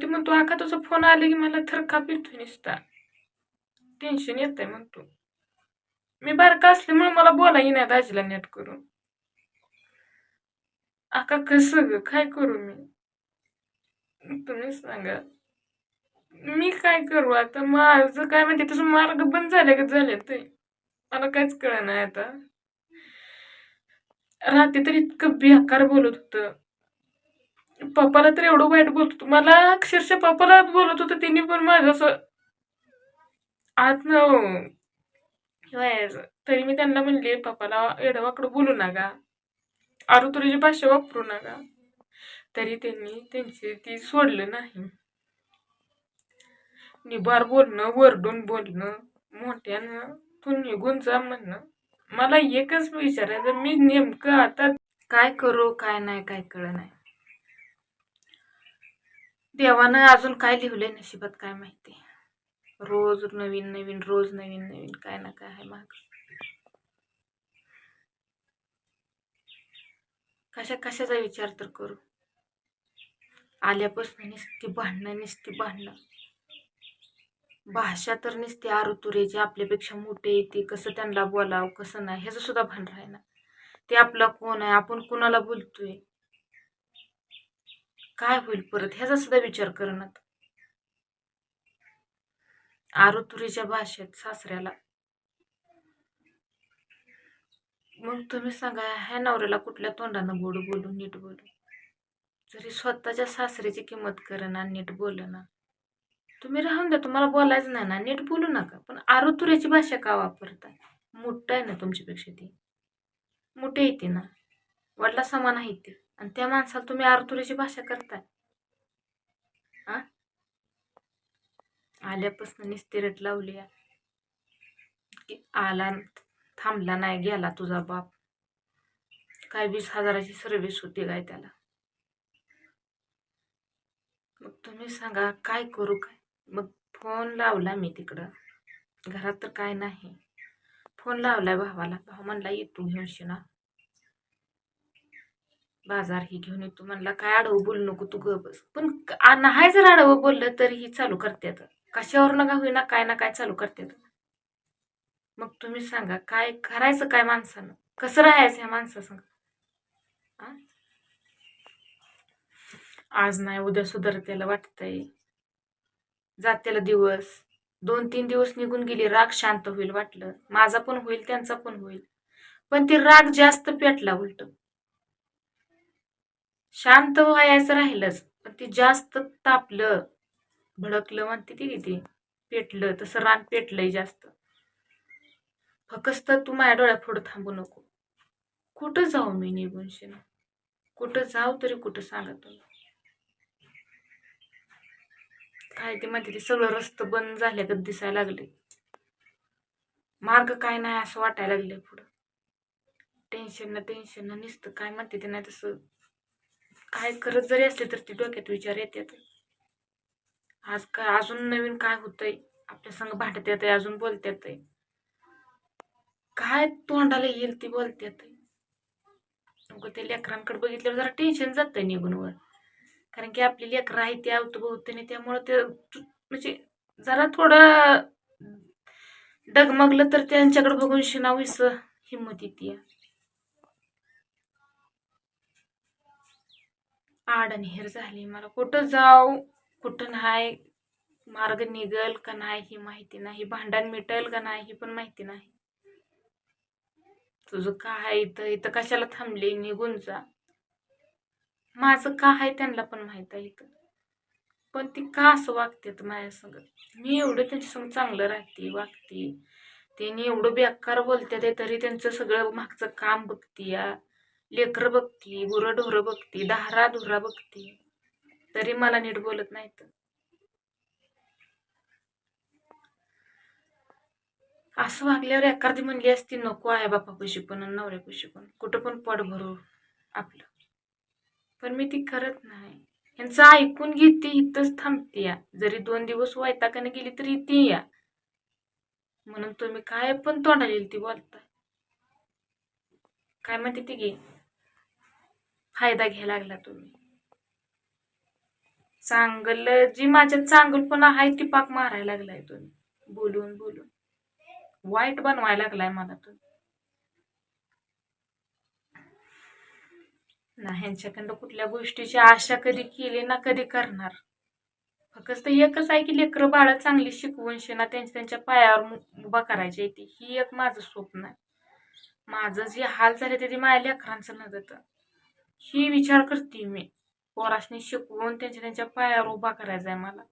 ती म्हणतो आका तुझा फोन आले की मला थरका येतोय निसता. टेन्शन येतंय म्हणतो मी बारका असल्यामुळे मला बोला येणार दाजीला नेट करून. आका कसं ग? काय करू मी? तुम्ही सांगा. मी काय करू आता? माझं काय म्हणते तसं मार्ग बंद झाले का झाले ते? मला काहीच कळ नाही आता. रात्री तर इतकं बेकार बोलत होतं. पप्पाला तर एवढं वाईट बोलत मला अक्षरशः पप्पाला बोलत होतं तिने पण माझं असं आत न तरी मी त्यांना म्हणले पप्पाला एडवाकडं बोलू नका. आरुतुरीची भाषा वापरू नका. तरी त्यांनी त्यांची ती सोडलं नाही. निभार बोलणं वरडून बोलणं मोठ्यानं तू निघून जा म्हणणं. मला एकच विचारायचं मी नेमकं आता काय करू काय नाही काय कळ नाही. देवानं अजून काय लिहिलंय नशिबात काय माहिती? रोज नवीन नवीन रोज नवीन नवीन काय ना काय आहे माग. कशा कशाचा विचार तर करू? आल्यापासून नुसती भांडणं नुसती भांडणं. भाषा तर नुसती जे आपल्यापेक्षा मोठे येते कसं त्यांना बोलावं कसं नाही ह्याचं सुद्धा आहे ना ते आपला कोण आहे आपण कुणाला बोलतोय? काय होईल परत? ह्याचा सुद्धा विचार करणार आरुतुरीच्या भाषेत सासऱ्याला मग तुम्ही सांगा ह्या नवऱ्याला कुठल्या तोंडानं गोड बोलू नीट बोलू जरी स्वतःच्या सासऱ्याची किंमत करणार नीट बोलना तुम्ही राहून द्या तुम्हाला बोलायचं नाही ना नीट बोलू नका. पण आरुतुऱ्याची भाषा का वापरताय मोठं आहे ना तुमच्यापेक्षा ती. मोठी येते ना. वडला समान आहे ते. आणि त्या माणसाला तुम्ही आरुतुऱ्याची भाषा करताय. आ? आल्यापासून निस्तिरट लावली आहे. की आला थांबला नाही गेला तुझा बाप. काय वीस हजाराची सर्व्हिस होती काय त्याला? मग तुम्ही सांगा काय करू काय? मग फोन लावला मी तिकडं. घरात तर काय नाही. फोन लावलाय भावाला. भाऊ म्हणला येतो घेऊन शिना. बाजार ही घेऊन येतो. म्हणला काय आडवं बोलू नको तू ग बस. पण नाही जर आडवं बोललं तरीही चालू करतात कशावर नका होईना काय ना काय चालू करतात मग तुम्ही सांगा काय करायचं काय माणसानं? कसं राहायचं ह्या माणसासंग? आज नाही उद्या सुधारतेला वाटतंय. जात्याला दिवस. दोन तीन दिवस निघून गेली राग शांत होईल वाटलं. माझा पण होईल त्यांचा पण होईल. पण ते राग जास्त पेटला उलट. शांत व्हायचं राहिलंच पण ते जास्त तापलं भडकलं म्हणते ती किती पेटलं तसं रान पेटलंय जास्त. फकस्त तू माझ्या डोळ्या पुढं थांबू नको. कुठं जाऊ मी निघून शिना? कुठं जाऊ तरी कुठं सांगा तुम्ही काय ते म्हणते ते सगळं रस्तं बंद झाले तर दिसायला लागले. मार्ग काय नाही असं वाटायला लागले पुढं. टेन्शन ना टेन्शन ना नुसतं काय म्हणते ते नाही तसं. काय करत जरी असले तर ती डोक्यात विचार येतात आज काय अजून नवीन काय होतंय? आपल्या संग भांडत येत अजून बोलत येतंय. काय तोंडाला येईल ती बोलतात नको ते लेकरांकडे बघितल्यावर जरा टेन्शन जातं निघून वर. कारण की आपली लेकरं आहे ती अवतभोवतीने त्यामुळं ते म्हणजे जरा थोडं डगमगलं तर त्यांच्याकडे बघून शिनावीस हिंमत येते. आडणहेर झाली. मला कुठं जाऊ कुठं नाही मार्ग निघल का नाही ही माहिती नाही. भांडण मिटल का नाही ही पण माहिती नाही. तुझं काय आहे इथं? इथं कशाला थांबली? निघून जा. माझं का आहे त्यांना पण माहीत आहे इथं. पण ती का असं वागतात माझ्या संग? मी एवढं त्यांच्या संग चांगलं राहते वागते. त्यांनी एवढं बेकार बोलते ते तरी त्यांचं सगळं मागचं काम बघते या लेकरं बघते गुरं ढोरं बघते धुरा बघते. तरी मला नीट बोलत नाहीत. असं वागल्यावर एखादी म्हणली असती नको आहे बापापाशी पण आणि नवऱ्यापाशी पण. कुठं पण पड भरू आपलं. पण मी ती करत नाही. यांचं ऐकून घेते इथंच थांबते या. जरी दोन दिवस वैताकाने गेली तरी ती या. म्हणून तुम्ही काय पण तोंडाला ती बोलताय. काय म्हणते ती घे. फायदा घ्यायला लागला तुम्ही. चांगलं जी माझ्यात चांगलपणा आहे ती पाक मारायला लागलाय तुम्ही. बोलून बोलून. वाईट बनवायला लागलाय मला तुम्ही ना ह्यांच्याकडं कुठल्या गोष्टीची आशा कधी केली ना कधी करणार. फक्त एकच आहे की लेकरं बाळ चांगली शिकवून शिना त्यांच्या त्यांच्या पायावर उभा करायची ती. ही एक माझं स्वप्न आहे. माझं जे हाल झाले ते माझ्या लेकरांचं नव्हतं ही विचार करते मी. पोराशने शिकवून त्यांच्या त्यांच्या पायावर उभा करायचा आहे मला.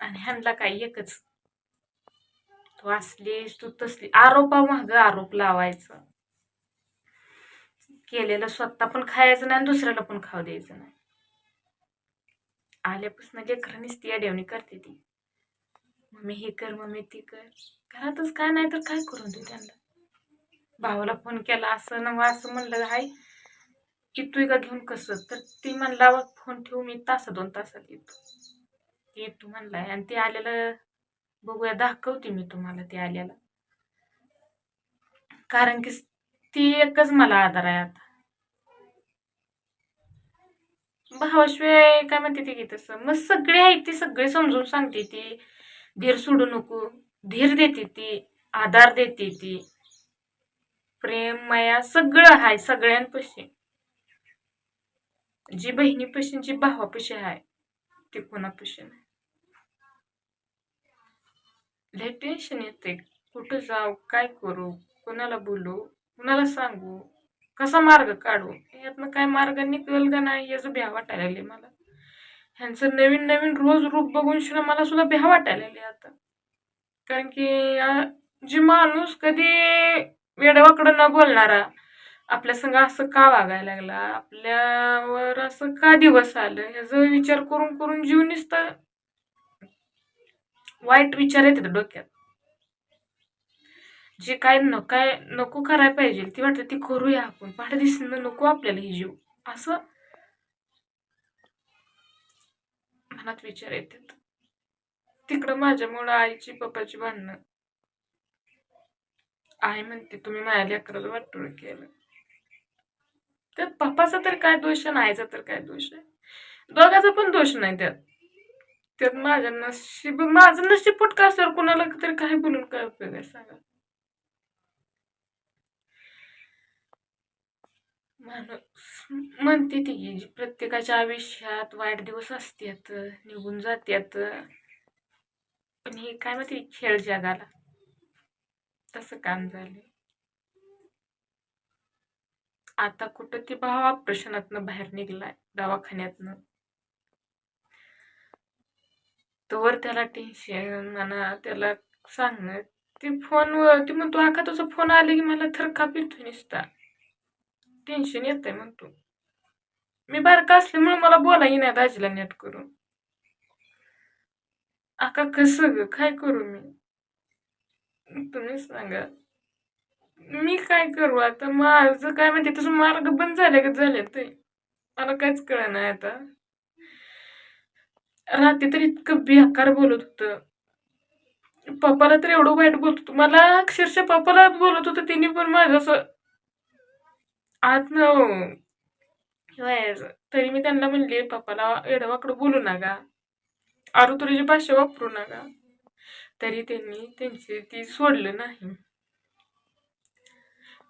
आणि ह्यांना काय एकच. तू असलीस तू तसली. आरोपा माग आरोप लावायचं. केलेलं स्वतः पण खायचं नाही आणि दुसऱ्याला पण खाऊ द्यायचं नाही. आल्यापासून लेकरांनीच ती अडवणी करते ती. मम्मी हे कर मम्मी ती कर. घरातच काय नाही तर काय करून देऊ त्यांना? भावाला फोन केला असं नवं असं म्हणलं हाय येतोय का घेऊन कसं? तर ती म्हणला "बघ, फोन ठेवू मी तास दोन तासात येतो. ते येतो म्हणलाय आणि ते आलेलं बघूया दाखवते मी तुम्हाला ते आलेलं. कारण की ती एकच मला आधार आहे आता. भावाशिवाय काय म्हणते ते की तसं? मग सगळे आहे ती सगळे समजून सांगते ती. धीर सोडू नको. धीर देते ती. आधार देते ती. प्रेम माया सगळं आहे सगळ्यांपाशी. जी बहिणीपाशी जी भावापाशी आहे ती कोणापाशी नाही. लय टेन्शन येते कुठं जाऊ काय करू कोणाला बोलू कुणाला सांगू कसा मार्ग काढू? यातनं काय मार्ग निघल का नाही याचं भ्या वाटायला लागले मला. ह्यांचं नवीन नवीन रोज रूप बघून शिवाय मला सुद्धा भ्या वाटायला लागले आता. कारण की जी माणूस कधी वेडवाकडं न बोलणारा. आपल्या संग असं का वागायला लागला? आपल्यावर असं का दिवस आलं? ह्याचा विचार करून करून जीव निसतं वाईट विचार येतात डोक्यात. जे काय न काय नको करायला पाहिजे ती वाटतं ती करूया आपण. पाठ दिसणं नको आपल्याला ही जीव. असं मनात विचार येतात. तिकडं माझ्यामुळं आईची पप्पाची भांडणं. आई म्हणते तुम्ही माझ्या लेकराला वाटोळ केलं. त्यात पप्पाचा तर काय दोष आहे आईचा तर काय दोष आहे? दोघाचा पण दोष नाही त्यात. त्यात माझ्या नशीब माझं नशीब फुटका असेल कुणाला तरी काय बोलून काय उपयोग आहे सांगा? माणूस म्हणते ती प्रत्येकाच्या आयुष्यात वाईट दिवस असतात निघून जातात पण हे काय माहिती खेळ जगाला. तसं काम झाले आता कुठं ती भाव ऑपरेशनातनं बाहेर निघलाय दवाखान्यातनं. तोवर त्याला टेन्शन म्हणा त्याला सांगणं ती फोनवर ती म्हणतो आका तुझा फोन आला की मला थरका पिरतो निसता. टेन्शन येतंय म्हणतो. मी बारका असल्यामुळे मला बोलाही नाही दाजीला नेट करून. आका कसं ग? काय करू मी? तुम्ही सांगा. मी काय करू आता? माझं काय म्हणते तसं मार्ग बंद झाले का झाले ते? मला काहीच कळ नाही आता. रात्री तर इतकं बेकार बोलत होतं. पप्पाला तर एवढं वाईट बोलत होतं. मला अक्षरशः पप्पाला बोलत होतं तिने पण माझं असं आत न हो. तरी मी त्यांना म्हणले पप्पाला एडवाकडं बोलू नका. आरुतुरीची भाषा वापरू नका. तरी त्यांनी त्यांची ती सोडलं नाही.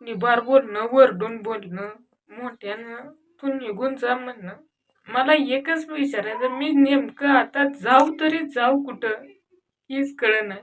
निभार बोलणं वरडून बोलणं मोठ्यानं तू निघून जा म्हणणं. मला एकच विचारायचं मी नेमकं आता जाऊ तरी जाऊ कुठं? हीच कळ नाही